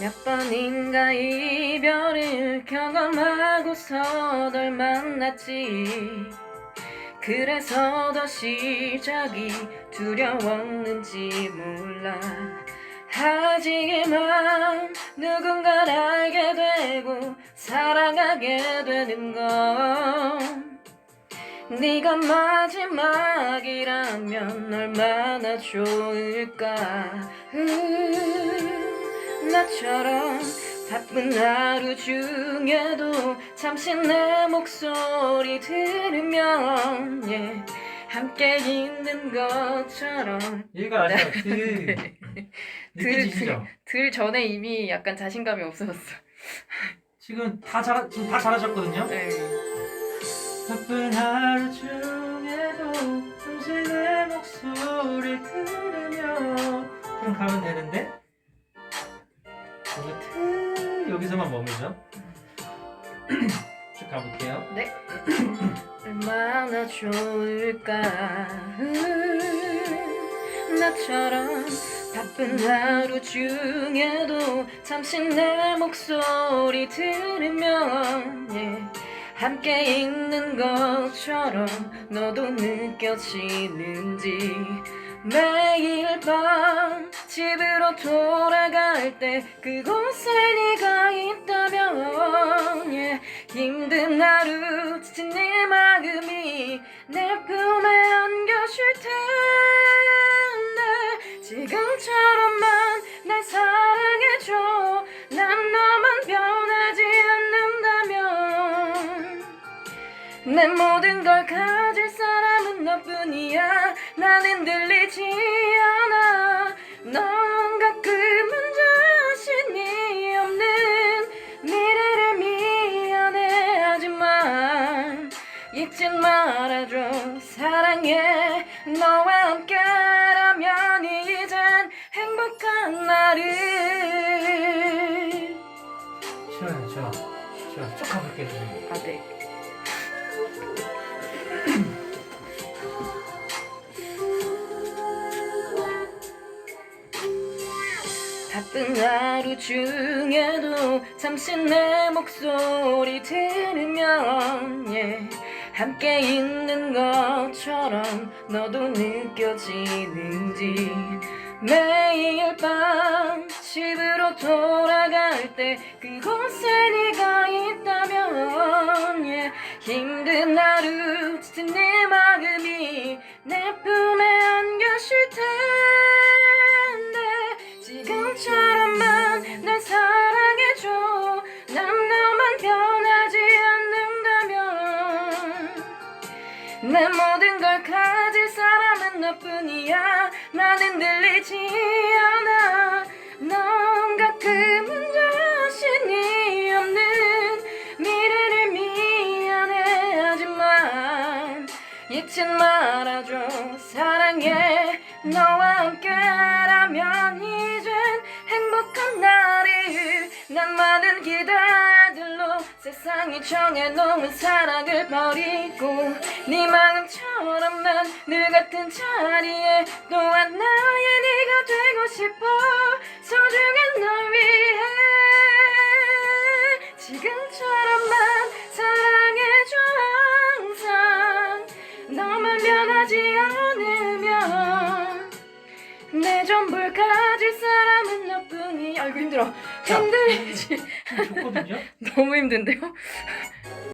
몇 번인가 이별을 경험하고서 널 만났지. 그래서 더 시작이 두려웠는지 몰라. 하지만 누군가를 알게 되고 사랑하게 되는 건 네가 마지막이라면 얼마나 좋을까? 음, 나처럼 바쁜 하루 중에도 잠시 내 목소리 들으면 예, 함께 있는 것처럼 얘가 네. 느껴지시죠? 들 전에 이미 약간 자신감이 없어졌어 지금 다 잘, 지금 다 잘하셨거든요. 네. 바쁜 하루 중에도 잠시 내 목소리를 들으며 그럼 가면 되는데 트 여기서만 머물죠. 쭉 가볼게요. 네. 얼마나 좋을까 음, 나처럼 바쁜 하루 중에도 잠시 내 목소리 들으면 예, 함께 있는 것처럼 너도 느껴지는지 매일 밤 집으로 돌아갈 때 그곳에 네가 있다면 예, 힘든 하루 지친 네 마음이 내 품에 안겨줄 텐데. 지금처럼만 날 사랑해줘. 난 너만 변하지 않는다면 내 모든 걸 사람은 너뿐이야 나는 들리지 않아 넌 가끔은 자신이 없는 미래를 미안해 하지만 잊지 말아줘 사랑해 너와 함께라면 이젠 행복한 나를 싫어요, 싫어. 싫어. 쭉 가볼게요. 선생님. 아네 바쁜 하루 중에도 잠시 내 목소리 들으면 예, 함께 있는 것처럼 너도 느껴지는지. 매일 밤 집으로 돌아갈 때 그곳에 네가 있 내 모든 걸 가질 사람은 너뿐이야. 나는 들리지 않아. 넌 가끔은 자신이 없는 미래를 미안해 하지만 잊지 말아줘. 사랑해. 너와 함께라면 이젠 행복한 날이 난 많은 기대들로 세상이 정해놓은 사랑을 버리고 네 마음처럼 난늘 같은 자리에 또한 나의 네가 전부를 가질 사람은 너뿐이 아이고 힘들어 자. 힘들지 좀 좋거든요. 너무 힘든데요?